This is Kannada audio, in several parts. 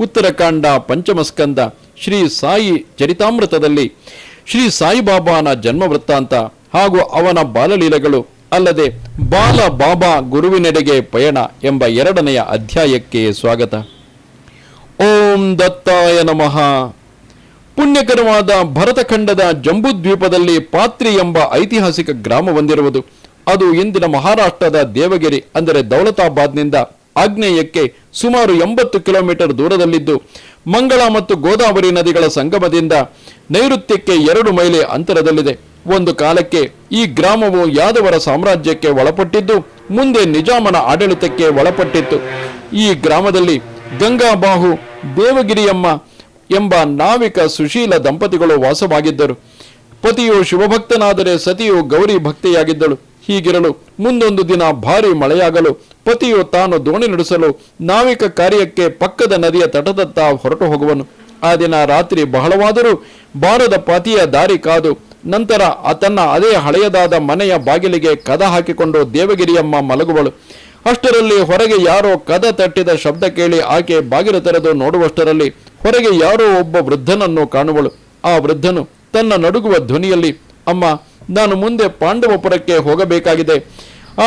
ಉತ್ತರಕಾಂಡ ಪಂಚಮಸ್ಕಂದ ಶ್ರೀ ಸಾಯಿ ಚರಿತಾಮೃತದಲ್ಲಿ ಶ್ರೀ ಸಾಯಿಬಾಬಾನ ಜನ್ಮ ವೃತ್ತಾಂತ ಹಾಗೂ ಅವನ ಬಾಲಲೀಲೆಗಳು ಅಲ್ಲದೆ ಬಾಲ ಬಾಬಾ ಗುರುವಿನೆಡೆಗೆ ಪಯಣ ಎಂಬ ಎರಡನೆಯ ಅಧ್ಯಾಯಕ್ಕೆ ಸ್ವಾಗತ. ಓಂ ದತ್ತಾಯ ನಮಃ. ಪುಣ್ಯಕರವಾದ ಭರತಖಂಡದ ಜಂಬೂದ್ವೀಪದಲ್ಲಿ ಪಾತ್ರಿ ಎಂಬ ಐತಿಹಾಸಿಕ ಗ್ರಾಮವೊಂದಿರುವುದು ಅದು ಇಂದಿನ ಮಹಾರಾಷ್ಟ್ರದ ದೇವಗಿರಿ, ಅಂದರೆ ದೌಲತಾಬಾದ್ನಿಂದ ಆಗ್ನೇಯಕ್ಕೆ ಸುಮಾರು ಎಂಬತ್ತು ಕಿಲೋಮೀಟರ್ ದೂರದಲ್ಲಿದ್ದು, ಮಂಗಳ ಮತ್ತು ಗೋದಾವರಿ ನದಿಗಳ ಸಂಗಮದಿಂದ ನೈಋತ್ಯಕ್ಕೆ ಎರಡು ಮೈಲಿ ಅಂತರದಲ್ಲಿದೆ. ಒಂದು ಕಾಲಕ್ಕೆ ಈ ಗ್ರಾಮವು ಯಾದವರ ಸಾಮ್ರಾಜ್ಯಕ್ಕೆ ಒಳಪಟ್ಟಿದ್ದು, ಮುಂದೆ ನಿಜಾಮನ ಆಡಳಿತಕ್ಕೆ ಒಳಪಟ್ಟಿತ್ತು. ಈ ಗ್ರಾಮದಲ್ಲಿ ಗಂಗಾಬಾಹು, ದೇವಗಿರಿಯಮ್ಮ ಎಂಬ ನಾವಿಕ ಸುಶೀಲ ದಂಪತಿಗಳು ವಾಸವಾಗಿದ್ದರು. ಪತಿಯು ಶಿವಭಕ್ತನಾದರೆ ಸತಿಯು ಗೌರಿ ಭಕ್ತಿಯಾಗಿದ್ದಳು. ಹೀಗಿರಲು ಮುಂದೊಂದು ದಿನ ಭಾರಿ ಮಳೆಯಾಗಲು ಪತಿಯು ತಾನು ದೋಣಿ ನಡೆಸಲು ನಾವಿಕ ಕಾರ್ಯಕ್ಕೆ ಪಕ್ಕದ ನದಿಯ ತಟದತ್ತ ಹೊರಟು ಹೋಗುವನು. ಆ ದಿನ ರಾತ್ರಿ ಬಹಳವಾದರೂ ಬಾರದ ಪತಿಯ ದಾರಿ ಕಾದು ನಂತರ ತನ್ನ ಅದೇ ಹಳೆಯದಾದ ಮನೆಯ ಬಾಗಿಲಿಗೆ ಕದ ಹಾಕಿಕೊಂಡು ದೇವಗಿರಿಯಮ್ಮ ಮಲಗುವಳು. ಅಷ್ಟರಲ್ಲಿ ಹೊರಗೆ ಯಾರೋ ಕದ ತಟ್ಟಿದ ಶಬ್ದ ಕೇಳಿ ಆಕೆ ಬಾಗಿಲು ತೆರೆದು ನೋಡುವಷ್ಟರಲ್ಲಿ ಹೊರಗೆ ಯಾರೋ ಒಬ್ಬ ವೃದ್ಧನನ್ನು ಕಾಣುವಳು. ಆ ವೃದ್ಧನು ತನ್ನ ನಡುಗುವ ಧ್ವನಿಯಲ್ಲಿ, ಅಮ್ಮ ನಾನು ಮುಂದೆ ಪಾಂಡವಪುರಕ್ಕೆ ಹೋಗಬೇಕಾಗಿದೆ.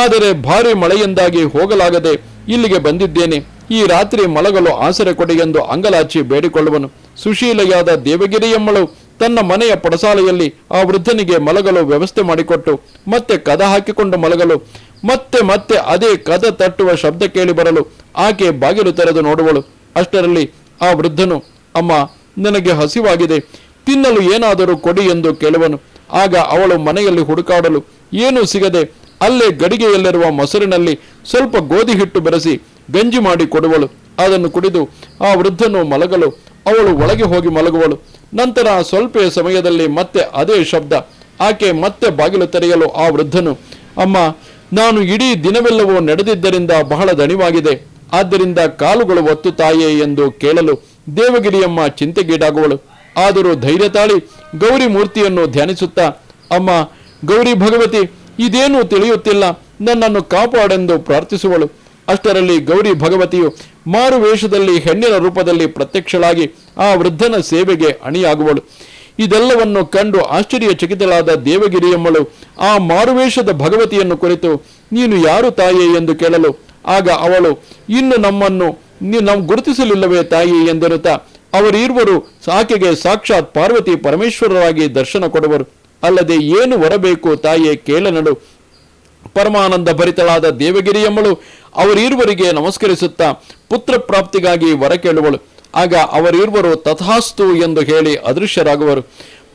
ಆದರೆ ಭಾರಿ ಮಳೆಯಿಂದಾಗಿ ಹೋಗಲಾಗದೆ ಇಲ್ಲಿಗೆ ಬಂದಿದ್ದೇನೆ. ಈ ರಾತ್ರಿ ಮಲಗಲು ಆಸರೆ ಕೊಡಿ ಎಂದು ಅಂಗಲಾಚಿ ಬೇಡಿಕೊಳ್ಳುವನು. ಸುಶೀಲೆಯಾದ ದೇವಗಿರಿಯಮ್ಮಳು ತನ್ನ ಮನೆಯ ಪಡಸಾಲೆಯಲ್ಲಿ ಆ ವೃದ್ಧನಿಗೆ ಮಲಗಲು ವ್ಯವಸ್ಥೆ ಮಾಡಿಕೊಟ್ಟು ಮತ್ತೆ ಕದ ಹಾಕಿಕೊಂಡು ಮಲಗಲು, ಮತ್ತೆ ಮತ್ತೆ ಅದೇ ಕದ ತಟ್ಟುವ ಶಬ್ದ ಕೇಳಿ ಬರಲು ಆಕೆ ಬಾಗಿಲು ತೆರೆದು ನೋಡುವಳು. ಅಷ್ಟರಲ್ಲಿ ಆ ವೃದ್ಧನು, ಅಮ್ಮ, ನನಗೆ ಹಸಿವಾಗಿದೆ. ತಿನ್ನಲು ಏನಾದರೂ ಕೊಡಿ ಎಂದು ಕೇಳುವನು. ಆಗ ಅವಳು ಮನೆಯಲ್ಲಿ ಹುಡುಕಾಡಲು ಏನೂ ಸಿಗದೆ ಅಲ್ಲೇ ಗಡಿಗೆಯಲ್ಲಿರುವ ಮೊಸರಿನಲ್ಲಿ ಸ್ವಲ್ಪ ಗೋಧಿ ಹಿಟ್ಟು ಬೆರೆಸಿ ಗಂಜಿ ಮಾಡಿ ಕೊಡುವಳು. ಅದನ್ನು ಕುಡಿದು ಆ ವೃದ್ಧನು ಮಲಗಲು, ಅವಳು ಒಳಗೆ ಹೋಗಿ ಮಲಗುವಳು. ನಂತರ ಸ್ವಲ್ಪ ಸಮಯದಲ್ಲಿ ಮತ್ತೆ ಅದೇ ಶಬ್ದ. ಆಕೆ ಮತ್ತೆ ಬಾಗಿಲು ತೆರೆಯಲು ಆ ವೃದ್ಧನು, ಅಮ್ಮ, ನಾನು ಇಡೀ ದಿನವೆಲ್ಲವೂ ನಡೆದಿದ್ದರಿಂದ ಬಹಳ ದಣಿವಾಗಿದೆ. ಆದ್ದರಿಂದ ಕಾಲುಗಳು ಒತ್ತು ತಾಯೇ ಎಂದು ಕೇಳಲು ದೇವಗಿರಿಯಮ್ಮ ಚಿಂತೆಗೀಡಾಗುವಳು. ಆದರೂ ಧೈರ್ಯ ತಾಳಿ ಗೌರಿ ಮೂರ್ತಿಯನ್ನು ಧ್ಯಾನಿಸುತ್ತಾ, ಅಮ್ಮ, ಗೌರಿ ಭಗವತಿ, ಇದೇನೂ ತಿಳಿಯುತ್ತಿಲ್ಲ. ನನ್ನನ್ನು ಕಾಪಾಡೆಂದು ಪ್ರಾರ್ಥಿಸುವಳು. ಅಷ್ಟರಲ್ಲಿ ಗೌರಿ ಭಗವತಿಯು ಮಾರು ವೇಷದಲ್ಲಿ ಹೆಣ್ಣಿನ ರೂಪದಲ್ಲಿ ಪ್ರತ್ಯಕ್ಷಳಾಗಿ ಆ ವೃದ್ಧನ ಸೇವೆಗೆ ಅಣಿಯಾಗುವಳು. ಇದೆಲ್ಲವನ್ನು ಕಂಡು ಆಶ್ಚರ್ಯಚಕಿತಳಾದ ದೇವಗಿರಿಯಮ್ಮಳು ಆ ಮಾರುವೇಷದ ಭಗವತಿಯನ್ನು ಕುರಿತು, ನೀನು ಯಾರು ತಾಯಿ ಎಂದು ಕೇಳಲು? ಆಗ ಅವಳು, ಇನ್ನು ನಮ್ಮನ್ನು ನೀ- ನಾವು ಗುರುತಿಸಲಿಲ್ಲವೇ ತಾಯಿ ಎಂದಿರುತ್ತಾ ಅವರಿರುವರು ಆಕೆಗೆ ಸಾಕ್ಷಾತ್ ಪಾರ್ವತಿ ಪರಮೇಶ್ವರರಾಗಿ ದರ್ಶನ ಕೊಡುವರು. ಅಲ್ಲದೆ ಏನು ಹೊರಬೇಕು ತಾಯಿಯೇ ಕೇಳನಡು. ಪರಮಾನಂದ ಭರಿತಳಾದ ದೇವಗಿರಿಯಮ್ಮಳು ಅವರಿರುವರಿಗೆ ನಮಸ್ಕರಿಸುತ್ತಾ ಪುತ್ರ ಪ್ರಾಪ್ತಿಗಾಗಿ ವರ ಕೇಳುವಳು. ಆಗ ಅವರಿರುವರು ತಥಾಸ್ತು ಎಂದು ಹೇಳಿ ಅದೃಶ್ಯರಾಗುವರು.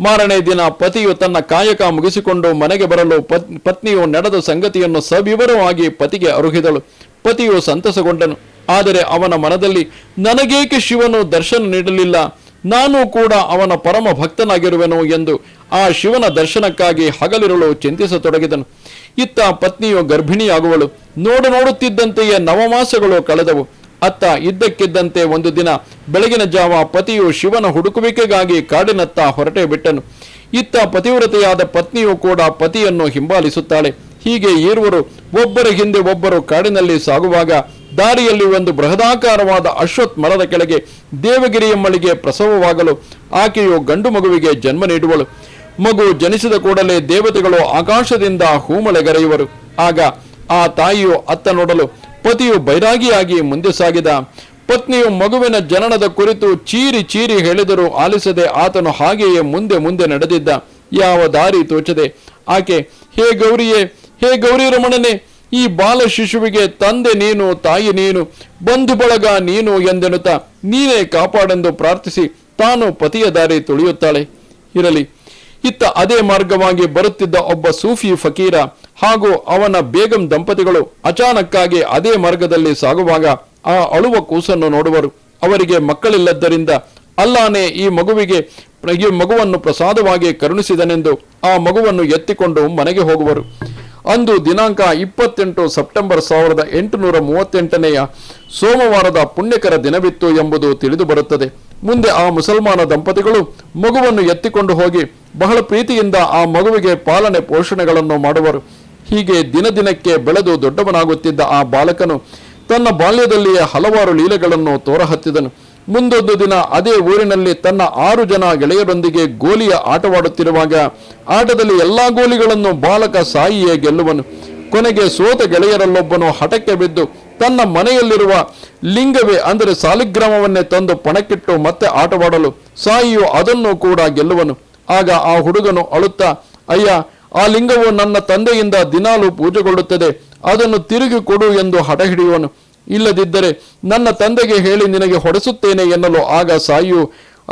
ಮಾರನೇ ದಿನ ಪತಿಯು ತನ್ನ ಕಾಯಕ ಮುಗಿಸಿಕೊಂಡು ಮನೆಗೆ ಬರಲು ಪತ್- ಪತ್ನಿಯು ನಡೆದ ಸಂಗತಿಯನ್ನು ಸವಿವರವಾಗಿ ಪತಿಗೆ ಅರುಹಿದಳು. ಪತಿಯು ಸಂತಸಗೊಂಡನು. ಆದರೆ ಅವನ ಮನದಲ್ಲಿ ನನಗೇಕೆ ಶಿವನು ದರ್ಶನ ನೀಡಲಿಲ್ಲ? ನಾನು ಕೂಡ ಅವನ ಪರಮ ಭಕ್ತನಾಗಿರುವೆನು ಎಂದು ಆ ಶಿವನ ದರ್ಶನಕ್ಕಾಗಿ ಹಗಲಿರುಳು ಚಿಂತಿಸತೊಡಗಿದನು. ಇತ್ತ ಪತ್ನಿಯು ಗರ್ಭಿಣಿಯಾಗುವಳು. ನೋಡು ನೋಡುತ್ತಿದ್ದಂತೆಯೇ ನವಮಾಸಗಳು ಕಳೆದವು. ಅತ್ತ ಇದ್ದಕ್ಕಿದ್ದಂತೆ ಒಂದು ದಿನ ಬೆಳಗಿನ ಜಾವ ಪತಿಯು ಶಿವನ ಹುಡುಕುವಿಕೆಗಾಗಿ ಕಾಡಿನತ್ತ ಹೊರಟೇ ಬಿಟ್ಟನು. ಇತ್ತ ಪತಿವ್ರತೆಯಾದ ಪತ್ನಿಯು ಕೂಡ ಪತಿಯನ್ನು ಹಿಂಬಾಲಿಸುತ್ತಾಳೆ. ಹೀಗೆ ಈರುವರು ಒಬ್ಬರ ಹಿಂದೆ ಒಬ್ಬರು ಕಾಡಿನಲ್ಲಿ ಸಾಗುವಾಗ ದಾರಿಯಲ್ಲಿ ಒಂದು ಬೃಹದಾಕಾರವಾದ ಅಶ್ವತ್ ಮರದ ಕೆಳಗೆ ದೇವಗಿರಿಯಮ್ಮಳಿಗೆ ಪ್ರಸವವಾಗಲು ಆಕೆಯು ಗಂಡು ಮಗುವಿಗೆ ಜನ್ಮ ನೀಡುವಳು. ಮಗು ಜನಿಸಿದ ಕೂಡಲೇ ದೇವತೆಗಳು ಆಕಾಶದಿಂದ ಹೂಮಳೆಗರೆಯುವರು. ಆಗ ಆ ತಾಯಿಯು ಅತ್ತ ನೋಡಲು ಪತಿಯು ಬೈರಾಗಿಯಾಗಿ ಮುಂದೆ ಸಾಗಿದ. ಪತ್ನಿಯು ಮಗುವಿನ ಜನನದ ಕುರಿತು ಚೀರಿ ಚೀರಿ ಹೇಳಿದರೂ ಆಲಿಸದೆ ಆತನು ಹಾಗೆಯೇ ಮುಂದೆ ಮುಂದೆ ನಡೆದಿದ್ದ. ಯಾವ ದಾರಿ ತೋಚದೆ, ಆಕೆ, ಹೇ ಗೌರಿಯೇ, ಹೇ ಗೌರಿ ರಮಣನೆ ಈ ಬಾಲ ಶಿಶುವಿಗೆ, ತಂದೆ ನೀನು, ತಾಯಿ ನೀನು, ಬಂಧು ಬಳಗ ನೀನು ಎಂದೆನ್ನುತ್ತಾ, ನೀನೇ ಕಾಪಾಡೆಂದು ಪ್ರಾರ್ಥಿಸಿ, ತಾನು ಪತಿಯ ದಾರಿ ತುಳಿಯುತ್ತಾಳೆ. ಇರಲಿ. ಇತ್ತ ಅದೇ ಮಾರ್ಗವಾಗಿ ಬರುತ್ತಿದ್ದ ಒಬ್ಬ ಸೂಫಿ ಫಕೀರ ಹಾಗೂ ಅವನ ಬೇಗಂ ದಂಪತಿಗಳು ಅಚಾನಕ್ಕಾಗಿ ಅದೇ ಮಾರ್ಗದಲ್ಲಿ ಸಾಗುವಾಗ ಆ ಅಳುವ ಕೂಸನ್ನು ನೋಡುವರು. ಅವರಿಗೆ ಮಕ್ಕಳಿಲ್ಲದ್ದರಿಂದ ಅಲ್ಲಾನೆ ಈ ಮಗುವಿಗೆ ಈ ಮಗುವನ್ನು ಪ್ರಸಾದವಾಗಿ ಕರುಣಿಸಿದನೆಂದು ಆ ಮಗುವನ್ನು ಎತ್ತಿಕೊಂಡು ಮನೆಗೆ ಹೋಗುವರು. ಅಂದು ದಿನಾಂಕ ಇಪ್ಪತ್ತೆಂಟು ಸೆಪ್ಟೆಂಬರ್ ಸಾವಿರದ ಎಂಟುನೂರ ಮೂವತ್ತೆಂಟನೆಯ ಸೋಮವಾರದ ಪುಣ್ಯಕರ ದಿನವಿತ್ತು ಎಂಬುದು ತಿಳಿದು ಬರುತ್ತದೆ. ಮುಂದೆ ಆ ಮುಸಲ್ಮಾನ ದಂಪತಿಗಳು ಮಗುವನ್ನು ಎತ್ತಿಕೊಂಡು ಹೋಗಿ ಬಹಳ ಪ್ರೀತಿಯಿಂದ ಆ ಮಗುವಿಗೆ ಪಾಲನೆ ಪೋಷಣೆಗಳನ್ನು ಮಾಡುವರು. ಹೀಗೆ ದಿನ ದಿನಕ್ಕೆ ಬೆಳೆದು ದೊಡ್ಡವನಾಗುತ್ತಿದ್ದ ಆ ಬಾಲಕನು ತನ್ನ ಬಾಲ್ಯದಲ್ಲಿಯೇ ಹಲವಾರು ಲೀಲೆಗಳನ್ನು ತೋರಹತ್ತಿದನು. ಮುಂದೊಂದು ದಿನ ಅದೇ ಊರಿನಲ್ಲಿ ತನ್ನ ಆರು ಜನ ಗೆಳೆಯರೊಂದಿಗೆ ಗೋಲಿಯ ಆಟವಾಡುತ್ತಿರುವಾಗ ಆಟದಲ್ಲಿ ಎಲ್ಲಾ ಗೋಲಿಗಳನ್ನು ಬಾಲಕ ಸಾಯಿಯೇ ಗೆಲ್ಲುವನು. ಕೊನೆಗೆ ಸೋತ ಗೆಳೆಯರಲ್ಲೊಬ್ಬನು ಹಠಕ್ಕೆ ಬಿದ್ದು ತನ್ನ ಮನೆಯಲ್ಲಿರುವ ಲಿಂಗವೇ ಅಂದರೆ ಸಾಲಿಗ್ರಾಮವನ್ನೇ ತಂದು ಪಣಕ್ಕಿಟ್ಟು ಮತ್ತೆ ಆಟವಾಡಲು ಸಾಯಿಯು ಅದನ್ನು ಕೂಡ ಗೆಲ್ಲುವನು. ಆಗ ಆ ಹುಡುಗನು ಅಳುತ್ತಾ, ಅಯ್ಯ, ಆ ಲಿಂಗವು ನನ್ನ ತಂದೆಯಿಂದ ದಿನಾಲು ಪೂಜೆಗೊಳ್ಳುತ್ತದೆ, ಅದನ್ನು ತಿರುಗಿ ಕೊಡು ಎಂದು ಹಠ ಹಿಡಿಯುವನು ಇಲ್ಲದಿದ್ದರೆ ನನ್ನ ತಂದೆಗೆ ಹೇಳಿ ನಿನಗೆ ಹೊಡೆಸುತ್ತೇನೆ ಎನ್ನಲು ಆಗ ಸಾಯು.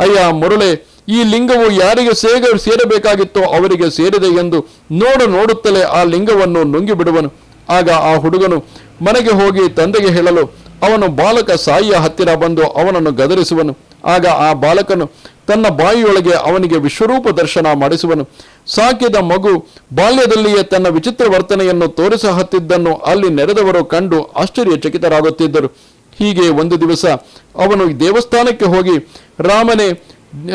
ಅಯ್ಯ ಮುರುಳೆ, ಈ ಲಿಂಗವು ಯಾರಿಗೆ ಸೇಗ ಸೇರಬೇಕಾಗಿತ್ತೋ ಅವರಿಗೆ ಸೇರಿದೆ ಎಂದು ನೋಡು ನೋಡುತ್ತಲೇ ಆ ಲಿಂಗವನ್ನು ನುಂಗಿ ಬಿಡುವನು ಆಗ ಆ ಹುಡುಗನು ಮನೆಗೆ ಹೋಗಿ ತಂದೆಗೆ ಹೇಳಲು, ಅವನು ಬಾಲಕ ಸಾಯಿಯ ಹತ್ತಿರ ಬಂದು ಅವನನ್ನು ಗದರಿಸುವನು. ಆಗ ಆ ಬಾಲಕನು ತನ್ನ ಬಾಯಿಯೊಳಗೆ ಅವನಿಗೆ ವಿಶ್ವರೂಪ ದರ್ಶನ ಮಾಡಿಸುವನು. ಸಾಕಿದ ಮಗು ಬಾಲ್ಯದಲ್ಲಿಯೇ ತನ್ನ ವಿಚಿತ್ರ ವರ್ತನೆಯನ್ನು ತೋರಿಸ ಹತ್ತಿದ್ದನ್ನು ಅಲ್ಲಿ ನೆರೆದವರು ಕಂಡು ಆಶ್ಚರ್ಯಚಕಿತರಾಗುತ್ತಿದ್ದರು. ಹೀಗೆ ಒಂದು ದಿವಸ ಅವನು ದೇವಸ್ಥಾನಕ್ಕೆ ಹೋಗಿ, ರಾಮನೇ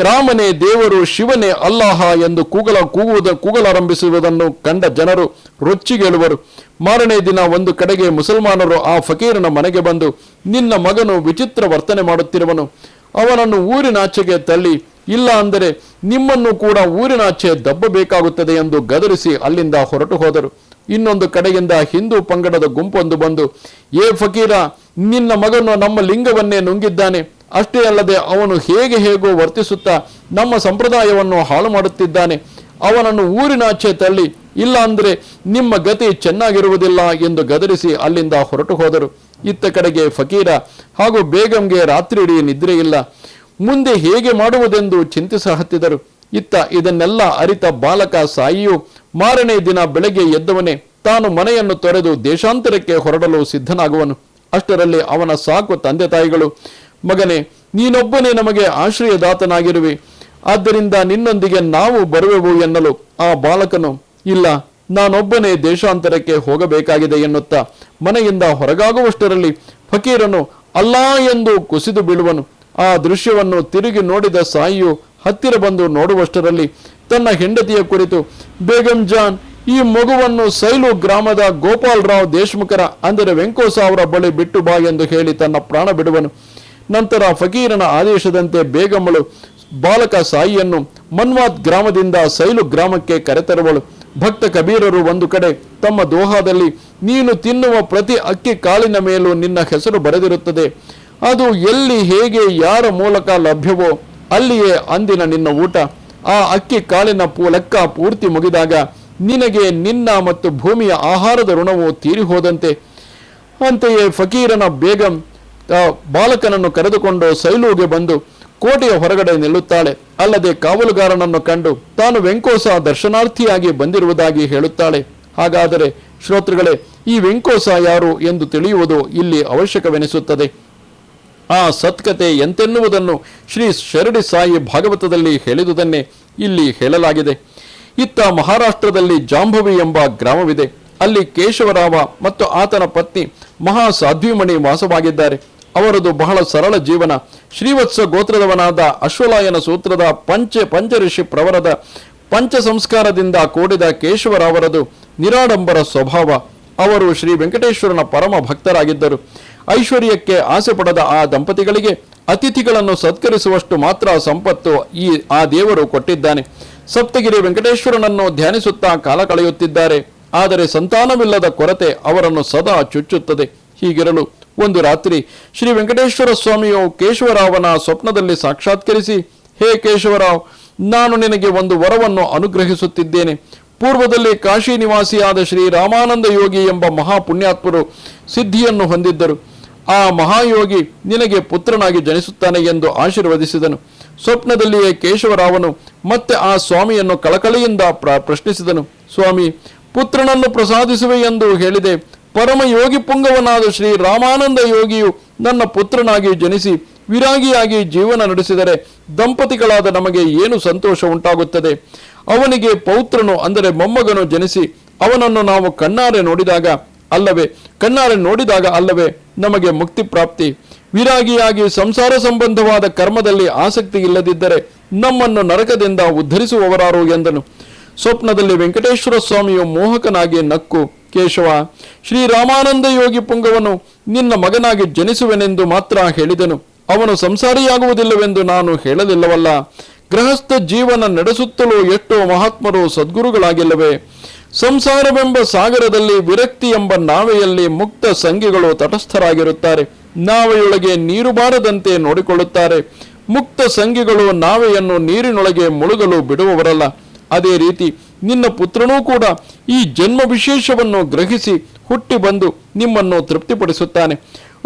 ರಾಮನೇ, ದೇವರು ಶಿವನೇ ಅಲ್ಲಾಹ ಎಂದು ಕೂಗಲ ಕೂಗುವುದ, ಕೂಗಲಾರಂಭಿಸುವುದನ್ನು ಕಂಡ ಜನರು ರೊಚ್ಚಿಗೇಳುವರು. ಮಾರನೇ ದಿನ ಒಂದು ಕಡೆಗೆ ಮುಸಲ್ಮಾನರು ಆ ಫಕೀರನ ಮನೆಗೆ ಬಂದು, ನಿನ್ನ ಮಗನು ವಿಚಿತ್ರ ವರ್ತನೆ ಮಾಡುತ್ತಿರುವನು. ಅವನನ್ನು ಊರಿನಾಚೆಗೆ ತಳ್ಳಿ, ಇಲ್ಲ ಅಂದರೆ ನಿಮ್ಮನ್ನು ಕೂಡ ಊರಿನಾಚೆ ದಬ್ಬಬೇಕಾಗುತ್ತದೆ ಎಂದು ಗದರಿಸಿ ಅಲ್ಲಿಂದ ಹೊರಟು ಹೋದರು. ಇನ್ನೊಂದು ಕಡೆಯಿಂದ ಹಿಂದೂ ಪಂಗಡದ ಗುಂಪೊಂದು ಬಂದು, ಏ ಫಕೀರ, ನಿನ್ನ ಮಗನು ನಮ್ಮ ಲಿಂಗವನ್ನೇ ನುಂಗಿದ್ದಾನೆ. ಅಷ್ಟೇ ಅಲ್ಲದೆ ಅವನು ಹೇಗೆ ಹೇಗೋ ವರ್ತಿಸುತ್ತಾ ನಮ್ಮ ಸಂಪ್ರದಾಯವನ್ನು ಹಾಳು ಮಾಡುತ್ತಿದ್ದಾನೆ. ಅವನನ್ನು ಊರಿನಾಚೆ ತಳ್ಳಿ, ಇಲ್ಲ ಅಂದರೆ ನಿಮ್ಮ ಗತಿ ಚೆನ್ನಾಗಿರುವುದಿಲ್ಲ ಎಂದು ಗದರಿಸಿ ಅಲ್ಲಿಂದ ಹೊರಟು ಹೋದರು. ಇತ್ತ ಕಡೆಗೆ ಫಕೀರ ಹಾಗೂ ಬೇಗಂಗೆ ರಾತ್ರಿಯಿಡೀ ನಿದ್ರೆ ಇಲ್ಲ ಮುಂದೆ ಹೇಗೆ ಮಾಡುವುದೆಂದು ಚಿಂತಿಸ ಹತ್ತಿದರು. ಇತ್ತ ಇದನ್ನೆಲ್ಲ ಅರಿತ ಬಾಲಕ ಸಾಯಿಯು ಮಾರನೇ ದಿನ ಬೆಳಗ್ಗೆ ಎದ್ದವನೇ. ತಾನು ಮನೆಯನ್ನು ತೊರೆದು ದೇಶಾಂತರಕ್ಕೆ ಹೊರಡಲು ಸಿದ್ಧನಾಗುವನು. ಅಷ್ಟರಲ್ಲಿ ಅವನ ಸಾಕು ತಂದೆ ತಾಯಿಗಳು, ಮಗನೇ, ನೀನೊಬ್ಬನೇ ನಮಗೆ ಆಶ್ರಯದಾತನಾಗಿರುವೆ. ಆದ್ದರಿಂದ ನಿನ್ನೊಂದಿಗೆ ನಾವು ಬರುವೆವು ಎನ್ನಲು ಆ ಬಾಲಕನು, ಇಲ್ಲ ನಾನೊಬ್ಬನೇ ದೇಶಾಂತರಕ್ಕೆ ಹೋಗಬೇಕಾಗಿದೆ ಎನ್ನುತ್ತಾ ಮನೆಯಿಂದ ಹೊರಗಾಗುವಷ್ಟರಲ್ಲಿ ಫಕೀರನು ಅಲ್ಲಾ ಎಂದು ಕುಸಿದು ಬೀಳುವನು. ಆ ದೃಶ್ಯವನ್ನು ತಿರುಗಿ ನೋಡಿದ ಸಾಯಿಯು ಹತ್ತಿರ ಬಂದು ನೋಡುವಷ್ಟರಲ್ಲಿ ತನ್ನ ಹೆಂಡತಿಯ ಕುರಿತು, ಬೇಗಂ ಜಾನ್, ಈ ಮಗುವನ್ನು ಸೈಲು ಗ್ರಾಮದ ಗೋಪಾಲ್ ರಾವ್ ದೇಶ್ಮುಖರ, ಅಂದರೆ ವೆಂಕೋಸ ಅವರ ಬಳಿ ಬಿಟ್ಟು ಬಾ ಎಂದು ಹೇಳಿ ತನ್ನ ಪ್ರಾಣ ಬಿಡುವನು. ನಂತರ ಫಕೀರನ ಆದೇಶದಂತೆ ಬೇಗಮ್ಮಳು ಬಾಲಕ ಸಾಯಿಯನ್ನು ಮನ್ವಾತ್ ಗ್ರಾಮದಿಂದ ಸೈಲು ಗ್ರಾಮಕ್ಕೆ ಕರೆತರುವಳು. ಭಕ್ತ ಕಬೀರರು ಒಂದು ಕಡೆ ತಮ್ಮ ದೋಹಾದಲ್ಲಿ, ನೀನು ತಿನ್ನುವ ಪ್ರತಿ ಅಕ್ಕಿ ಕಾಳಿನ ಮೇಲೂ ನಿನ್ನ ಹೆಸರು ಬರೆದಿರುತ್ತದೆ. ಅದು ಎಲ್ಲಿ, ಹೇಗೆ, ಯಾರ ಮೂಲಕ ಲಭ್ಯವೋ, ಅಲ್ಲಿಯೇ ಅಂದಿನ ನಿನ್ನ ಊಟ. ಆ ಅಕ್ಕಿ ಕಾಳಿನ ಲೆಕ್ಕ ಪೂರ್ತಿ ಮುಗಿದಾಗ ನಿನಗೆ ನಿನ್ನ ಮತ್ತು ಭೂಮಿಯ ಆಹಾರದ ಋಣವು ತೀರಿ ಹೋದಂತೆ ಅಂತೆಯೇ ಫಕೀರನ ಬೇಗಂ ಬಾಲಕನನ್ನು ಕರೆದುಕೊಂಡು ಸೈಲೂಗೆ ಬಂದು ಕೋಟೆಯ ಹೊರಗಡೆ ನಿಲ್ಲುತ್ತಾಳೆ. ಅಲ್ಲದೆ ಕಾವಲುಗಾರನನ್ನು ಕಂಡು ತಾನು ವೆಂಕೋಸ ದರ್ಶನಾರ್ಥಿಯಾಗಿ ಬಂದಿರುವುದಾಗಿ ಹೇಳುತ್ತಾಳೆ. ಹಾಗಾದರೆ ಶ್ರೋತೃಗಳೇ, ಈ ವೆಂಕೋಸ ಯಾರು ಎಂದು ತಿಳಿಯುವುದು ಇಲ್ಲಿ ಅವಶ್ಯಕವೆನಿಸುತ್ತದೆ. ಆ ಸತ್ಕತೆ ಎಂತೆನ್ನುವುದನ್ನು ಶ್ರೀ ಶರಡಿ ಸಾಯಿ ಭಾಗವತದಲ್ಲಿ ಹೇಳಿದುದನ್ನೇ ಇಲ್ಲಿ ಹೇಳಲಾಗಿದೆ. ಇತ್ತ ಮಹಾರಾಷ್ಟ್ರದಲ್ಲಿ ಜಾಂಭವಿ ಎಂಬ ಗ್ರಾಮವಿದೆ. ಅಲ್ಲಿ ಕೇಶವರಾವ ಮತ್ತು ಆತನ ಪತ್ನಿ ಮಹಾ ಸಾಧ್ವಿಮಣಿ ವಾಸವಾಗಿದ್ದಾರೆ. ಅವರದು ಬಹಳ ಸರಳ ಜೀವನ. ಶ್ರೀವತ್ಸ ಗೋತ್ರದವನಾದ ಅಶ್ವಲಾಯನ ಸೂತ್ರದ ಪಂಚ ಪಂಚಋಷಿ ಪ್ರವರದ ಪಂಚ ಸಂಸ್ಕಾರದಿಂದ ಕೂಡಿದ ಕೇಶವರಾವರದು ನಿರಾಡಂಬರ ಸ್ವಭಾವ. ಅವರು ಶ್ರೀ ವೆಂಕಟೇಶ್ವರನ ಪರಮ ಭಕ್ತರಾಗಿದ್ದರು. ಐಶ್ವರ್ಯಕ್ಕೆ ಆಸೆ ಪಡದ ಆ ದಂಪತಿಗಳಿಗೆ ಅತಿಥಿಗಳನ್ನು ಸತ್ಕರಿಸುವಷ್ಟು ಮಾತ್ರ ಸಂಪತ್ತು ಈ, ಆ ದೇವರು ಕೊಟ್ಟಿದ್ದಾನೆ. ಸಪ್ತಗಿರಿ ವೆಂಕಟೇಶ್ವರನನ್ನು ಧ್ಯಾನಿಸುತ್ತಾ ಕಾಲ ಕಳೆಯುತ್ತಿದ್ದಾರೆ. ಆದರೆ ಸಂತಾನವಿಲ್ಲದ ಕೊರತೆ ಅವರನ್ನು ಸದಾ ಚುಚ್ಚುತ್ತದೆ. ಹೀಗಿರಲು ಒಂದು ರಾತ್ರಿ ಶ್ರೀ ವೆಂಕಟೇಶ್ವರ ಸ್ವಾಮಿಯು ಕೇಶವರಾವನ ಸ್ವಪ್ನದಲ್ಲಿ ಸಾಕ್ಷಾತ್ಕರಿಸಿ, ಹೇ ಕೇಶವರಾವ್, ನಾನು ನಿನಗೆ ಒಂದು ವರವನ್ನು ಅನುಗ್ರಹಿಸುತ್ತಿದ್ದೇನೆ. ಪೂರ್ವದಲ್ಲಿ ಕಾಶಿ ನಿವಾಸಿಯಾದ ಶ್ರೀ ರಾಮಾನಂದ ಯೋಗಿ ಎಂಬ ಮಹಾಪುಣ್ಯಾತ್ಮರು ಸಿದ್ಧಿಯನ್ನು ಹೊಂದಿದ್ದರು. ಆ ಮಹಾಯೋಗಿ ನಿನಗೆ ಪುತ್ರನಾಗಿ ಜನಿಸುತ್ತಾನೆ ಎಂದು ಆಶೀರ್ವದಿಸಿದನು. ಸ್ವಪ್ನದಲ್ಲಿಯೇ ಕೇಶವರಾವನು ಮತ್ತೆ ಆ ಸ್ವಾಮಿಯನ್ನು ಕಳಕಳಿಯಿಂದ ಪ್ರ, ಪ್ರಶ್ನಿಸಿದನು. ಸ್ವಾಮಿ, ಪುತ್ರನನ್ನು ಪ್ರಸಾದಿಸುವೆ ಎಂದು ಹೇಳಿದೆ. ಪರಮ ಯೋಗಿ ಪುಂಗವನಾದ ಶ್ರೀ ರಾಮಾನಂದ ಯೋಗಿಯು ನನ್ನ ಪುತ್ರನಾಗಿ ಜನಿಸಿ ವಿರಾಗಿಯಾಗಿ ಜೀವನ ನಡೆಸಿದರೆ ದಂಪತಿಗಳಾದ ನಮಗೆ ಏನು ಸಂತೋಷ ಉಂಟಾಗುತ್ತದೆ? ಅವನಿಗೆ ಪೌತ್ರನು ಅಂದರೆ ಮೊಮ್ಮಗನು ಜನಿಸಿ ಅವನನ್ನು ನಾವು ಕಣ್ಣಾರೆ ನೋಡಿದಾಗ ಅಲ್ಲವೇ, ಕಣ್ಣಾರೆ ನೋಡಿದಾಗ ಅಲ್ಲವೇ ನಮಗೆ ಮುಕ್ತಿ ಪ್ರಾಪ್ತಿ. ವಿರಾಗಿಯಾಗಿ ಸಂಸಾರ ಸಂಬಂಧವಾದ ಕರ್ಮದಲ್ಲಿ ಆಸಕ್ತಿ ಇಲ್ಲದಿದ್ದರೆ ನಮ್ಮನ್ನು ನರಕದಿಂದ ಉದ್ಧರಿಸುವವರಾರು ಎಂದನು. ಸ್ವಪ್ನದಲ್ಲಿ ವೆಂಕಟೇಶ್ವರ ಸ್ವಾಮಿಯು ಮೋಹಕನಾಗಿ ನಕ್ಕು ಕೇಶವ ಶ್ರೀರಾಮಾನಂದ ಯೋಗಿ ಪುಂಗವನು ನಿನ್ನ ಮಗನಾಗಿ ಜನಿಸುವೆನೆಂದು ಮಾತ್ರ ಹೇಳಿದನು. ಅವನು ಸಂಸಾರಿಯಾಗುವುದಿಲ್ಲವೆಂದು ನಾನು ಹೇಳಲಿಲ್ಲವಲ್ಲ. ಗೃಹಸ್ಥ ಜೀವನ ನಡೆಸುತ್ತಲೂ ಎಷ್ಟೋ ಮಹಾತ್ಮರು ಸದ್ಗುರುಗಳಾಗಿಲ್ಲವೇ. ಸಂಸಾರವೆಂಬ ಸಾಗರದಲ್ಲಿ ವಿರಕ್ತಿ ಎಂಬ ನಾವೆಯಲ್ಲಿ ಮುಕ್ತ ಸಂಗಿಗಳು ತಟಸ್ಥರಾಗಿರುತ್ತಾರೆ. ನಾವೆಯೊಳಗೆ ನೀರು ಬಾರದಂತೆ ನೋಡಿಕೊಳ್ಳುತ್ತಾರೆ. ಮುಕ್ತ ಸಂಗಿಗಳು ನಾವೆಯನ್ನು ನೀರಿನೊಳಗೆ ಮುಳುಗಲು ಬಿಡುವವರಲ್ಲ. ಅದೇ ರೀತಿ ನಿನ್ನ ಪುತ್ರನೂ ಕೂಡ ಈ ಜನ್ಮ ವಿಶೇಷವನ್ನು ಗ್ರಹಿಸಿ ಹುಟ್ಟಿ ಬಂದು ನಿಮ್ಮನ್ನು ತೃಪ್ತಿಪಡಿಸುತ್ತಾನೆ.